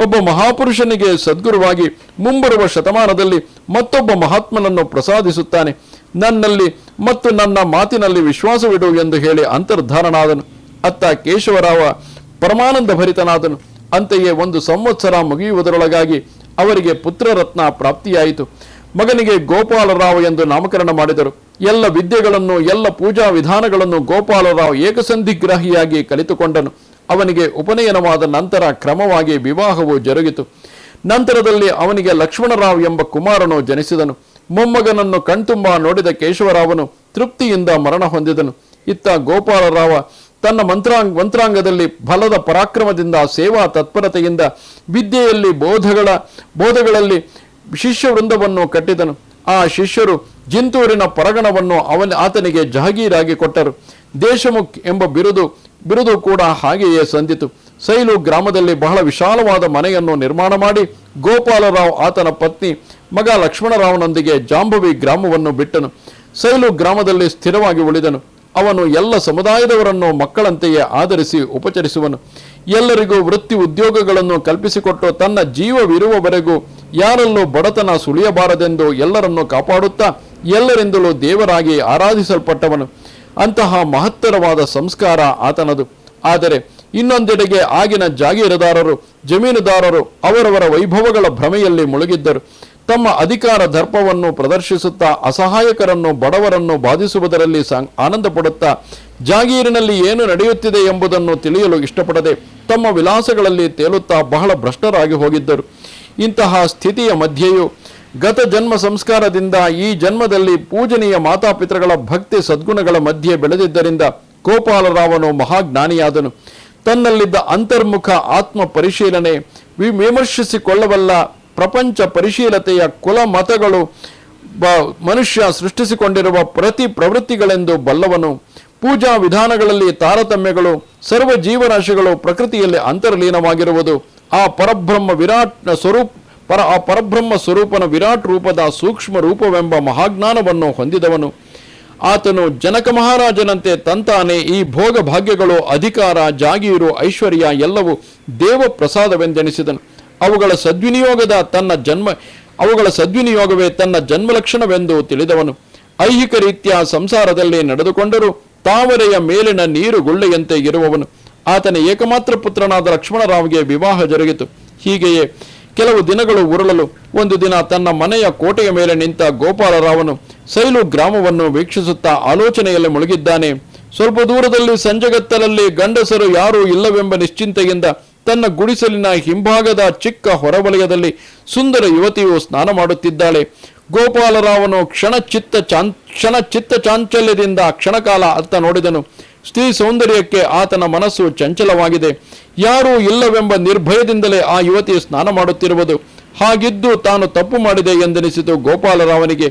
ಒಬ್ಬ ಮಹಾಪುರುಷನಿಗೆ ಸದ್ಗುರುವಾಗಿ ಮುಂಬರುವ ಶತಮಾನದಲ್ಲಿ ಮತ್ತೊಬ್ಬ ಮಹಾತ್ಮನನ್ನು ಪ್ರಸಾದಿಸುತ್ತಾನೆ. ನನ್ನಲ್ಲಿ ಮತ್ತು ನನ್ನ ಮಾತಿನಲ್ಲಿ ವಿಶ್ವಾಸವಿಡು ಎಂದು ಹೇಳಿ ಅಂತರ್ಧಾರನಾದನು. ಅತ್ತ ಕೇಶವರಾವ ಪರಮಾನಂದ ಭರಿತನಾದನು. ಅಂತೆಯೇ ಒಂದು ಸಂವತ್ಸರ ಮುಗಿಯುವುದರೊಳಗಾಗಿ ಅವರಿಗೆ ಪುತ್ರರತ್ನ ಪ್ರಾಪ್ತಿಯಾಯಿತು. ಮಗನಿಗೆ ಗೋಪಾಲರಾವ್ ಎಂದು ನಾಮಕರಣ ಮಾಡಿದರು. ಎಲ್ಲ ವಿದ್ಯೆಗಳನ್ನು, ಎಲ್ಲ ಪೂಜಾ ವಿಧಾನಗಳನ್ನು ಗೋಪಾಲರಾವ್ ಏಕಸಂಧಿಗ್ರಾಹಿಯಾಗಿ ಕಲಿತುಕೊಂಡನು. ಅವನಿಗೆ ಉಪನಯನವಾದ ನಂತರ ಕ್ರಮವಾಗಿ ವಿವಾಹವು ಜರುಗಿತು. ನಂತರದಲ್ಲಿ ಅವನಿಗೆ ಲಕ್ಷ್ಮಣರಾವ್ ಎಂಬ ಕುಮಾರನು ಜನಿಸಿದನು. ಮೊಮ್ಮಗನನ್ನು ಕಣ್ತುಂಬ ನೋಡಿದ ಕೇಶವರಾವನು ತೃಪ್ತಿಯಿಂದ ಮರಣ ಹೊಂದಿದನು. ಇತ್ತ ಗೋಪಾಲರಾವ ತನ್ನ ಮಂತ್ರಾಂಗ, ಮಂತ್ರಾಂಗದಲ್ಲಿ ಬಲದ ಪರಾಕ್ರಮದಿಂದ ಸೇವಾ ತತ್ಪರತೆಯಿಂದ ವಿದ್ಯೆಯಲ್ಲಿ ಬೋಧಗಳ, ಬೋಧಗಳಲ್ಲಿ ಶಿಷ್ಯ ವೃಂದವನ್ನು ಕಟ್ಟಿದನು. ಆ ಶಿಷ್ಯರು ಜಿಂತೂರಿನ ಪರಗಣವನ್ನು ಅವನ ಆತನಿಗೆ ಜಹಗೀರಾಗಿ ಕೊಟ್ಟರು. ದೇಶಮುಖ್ ಎಂಬ ಬಿರುದು ಬಿರುದು ಕೂಡ ಹಾಗೆಯೇ ಸಂದಿತು. ಸೈಲು ಗ್ರಾಮದಲ್ಲಿ ಬಹಳ ವಿಶಾಲವಾದ ಮನೆಯನ್ನು ನಿರ್ಮಾಣ ಮಾಡಿ ಗೋಪಾಲರಾವ್ ಆತನ ಪತ್ನಿ ಮಗ ಲಕ್ಷ್ಮಣರಾವ್ನೊಂದಿಗೆ ಜಾಂಬವಿ ಗ್ರಾಮವನ್ನು ಬಿಟ್ಟನು. ಸೈಲು ಗ್ರಾಮದಲ್ಲಿ ಸ್ಥಿರವಾಗಿ ಉಳಿದನು. ಅವನು ಎಲ್ಲ ಸಮುದಾಯದವರನ್ನು ಮಕ್ಕಳಂತೆಯೇ ಆಧರಿಸಿ ಉಪಚರಿಸುವನು. ಎಲ್ಲರಿಗೂ ವೃತ್ತಿ ಉದ್ಯೋಗಗಳನ್ನು ಕಲ್ಪಿಸಿಕೊಟ್ಟು ತನ್ನ ಜೀವವಿರುವವರೆಗೂ ಯಾರಲ್ಲೂ ಬಡತನ ಸುಳಿಯಬಾರದೆಂದು ಎಲ್ಲರನ್ನು ಕಾಪಾಡುತ್ತಾ ಎಲ್ಲರಿಂದಲೂ ದೇವರಾಗಿ ಆರಾಧಿಸಲ್ಪಟ್ಟವನು. ಅಂತಹ ಮಹತ್ತರವಾದ ಸಂಸ್ಕಾರ ಆತನದು. ಆದರೆ ಇನ್ನೊಂದೆಡೆಗೆ ಆಗಿನ ಜಾಗೀರದಾರರು, ಜಮೀನುದಾರರು ಅವರವರ ವೈಭವಗಳ ಭ್ರಮೆಯಲ್ಲಿ ಮುಳುಗಿದ್ದರು. ತಮ್ಮ ಅಧಿಕಾರ ದರ್ಪವನ್ನು ಪ್ರದರ್ಶಿಸುತ್ತಾ ಅಸಹಾಯಕರನ್ನು, ಬಡವರನ್ನು ಬಾಧಿಸುವುದರಲ್ಲಿ ಸಾಂಗ್ ಆನಂದ ಪಡುತ್ತಾ ಜಾಗೀರಿನಲ್ಲಿ ಏನು ನಡೆಯುತ್ತಿದೆ ಎಂಬುದನ್ನು ತಿಳಿಯಲು ಇಷ್ಟಪಡದೆ ತಮ್ಮ ವಿಲಾಸಗಳಲ್ಲಿ ತೇಲುತ್ತಾ ಬಹಳ ಭ್ರಷ್ಟರಾಗಿ ಹೋಗಿದ್ದರು. ಇಂತಹ ಸ್ಥಿತಿಯ ಮಧ್ಯೆಯೂ ಗತ ಜನ್ಮ ಸಂಸ್ಕಾರದಿಂದ ಈ ಜನ್ಮದಲ್ಲಿ ಪೂಜನೀಯ ಮಾತಾಪಿತೃಗಳ ಭಕ್ತಿ ಸದ್ಗುಣಗಳ ಮಧ್ಯೆ ಬೆಳೆದಿದ್ದರಿಂದ ಗೋಪಾಲರಾವನು ಮಹಾಜ್ಞಾನಿಯಾದನು. ತನ್ನಲ್ಲಿದ್ದ ಅಂತರ್ಮುಖ ಆತ್ಮ ಪರಿಶೀಲನೆ ವಿಮರ್ಶಿಸಿಕೊಳ್ಳಬಲ್ಲ ಪ್ರಪಂಚ ಪರಿಶೀಲತೆಯ ಕುಲ ಮತಗಳು ಮನುಷ್ಯ ಸೃಷ್ಟಿಸಿಕೊಂಡಿರುವ ಪ್ರತಿ ಪ್ರವೃತ್ತಿಗಳೆಂದು ಬಲ್ಲವನು. ಪೂಜಾ ವಿಧಾನಗಳಲ್ಲಿ ತಾರತಮ್ಯಗಳು, ಸರ್ವ ಜೀವರಾಶಿಗಳು ಪ್ರಕೃತಿಯಲ್ಲಿ ಅಂತರ್ಲೀನವಾಗಿರುವುದು. ಆ ಪರಬ್ರಹ್ಮ ವಿರಾಟ್ ಸ್ವರೂಪ, ಪರ ಆ ಪರಬ್ರಹ್ಮ ಸ್ವರೂಪನ ವಿರಾಟ್ ರೂಪದ ಸೂಕ್ಷ್ಮ ರೂಪವೆಂಬ ಮಹಾಜ್ಞಾನವನ್ನು ಹೊಂದಿದವನು. ಆತನು ಜನಕ ಮಹಾರಾಜನಂತೆ ತಂತಾನೆ, ಈ ಭೋಗ ಭಾಗ್ಯಗಳು ಅಧಿಕಾರ, ಜಾಗೀರು, ಐಶ್ವರ್ಯ ಎಲ್ಲವೂ ದೇವ ಪ್ರಸಾದವೆಂದೆನಿಸಿದನು ಅವುಗಳ ಸದ್ವಿನಿಯೋಗದ ತನ್ನ ಜನ್ಮ ಅವುಗಳ ಸದ್ವಿನಿಯೋಗವೇ ತನ್ನ ಜನ್ಮ ಲಕ್ಷಣವೆಂದು ತಿಳಿದವನು. ಐಹಿಕ ರೀತಿಯ ಸಂಸಾರದಲ್ಲಿ ನಡೆದುಕೊಂಡರೂ ತಾವರೆಯ ಮೇಲಿನ ನೀರು ಗುಳ್ಳೆಯಂತೆ ಇರುವವನು. ಆತನ ಏಕಮಾತ್ರ ಪುತ್ರನಾದ ಲಕ್ಷ್ಮಣರಾವ್ಗೆ ವಿವಾಹ ಜರುಗಿತು. ಹೀಗೆಯೇ ಕೆಲವು ದಿನಗಳು ಉರುಳಲು ಒಂದು ದಿನ ತನ್ನ ಮನೆಯ ಕೋಟೆಯ ಮೇಲೆ ನಿಂತ ಗೋಪಾಲರಾವನು ಸೈಲು ಗ್ರಾಮವನ್ನು ವೀಕ್ಷಿಸುತ್ತಾ ಆಲೋಚನೆಯಲ್ಲಿ ಮುಳುಗಿದ್ದಾನೆ. ಸ್ವಲ್ಪ ದೂರದಲ್ಲಿ ಸಂಜಗತ್ತಲಲ್ಲಿ ಗಂಡಸರು ಯಾರೂ ಇಲ್ಲವೆಂಬ ನಿಶ್ಚಿಂತೆಯಿಂದ ತನ್ನ ಗುಡಿಸಲಿನ ಹಿಂಭಾಗದ ಚಿಕ್ಕ ಹೊರವಲಯದಲ್ಲಿ ಸುಂದರ ಯುವತಿಯು ಸ್ನಾನ ಮಾಡುತ್ತಿದ್ದಾಳೆ. ಗೋಪಾಲರಾವನು ಕ್ಷಣ ಚಿತ್ತ ಚಾನ್ ಕ್ಷಣ ಚಿತ್ತ ಚಾಂಚಲ್ಯದಿಂದ ಕ್ಷಣಕಾಲ ಅತ್ತ ನೋಡಿದನು. ಸ್ತ್ರೀ ಸೌಂದರ್ಯಕ್ಕೆ ಆತನ ಮನಸ್ಸು ಚಂಚಲವಾಗಿದೆ. ಯಾರೂ ಇಲ್ಲವೆಂಬ ನಿರ್ಭಯದಿಂದಲೇ ಆ ಯುವತಿ ಸ್ನಾನ ಮಾಡುತ್ತಿರುವುದು. ಹಾಗಿದ್ದು ತಾನು ತಪ್ಪು ಮಾಡಿದೆ ಎಂದೆನಿಸಿತು ಗೋಪಾಲರಾವನಿಗೆ.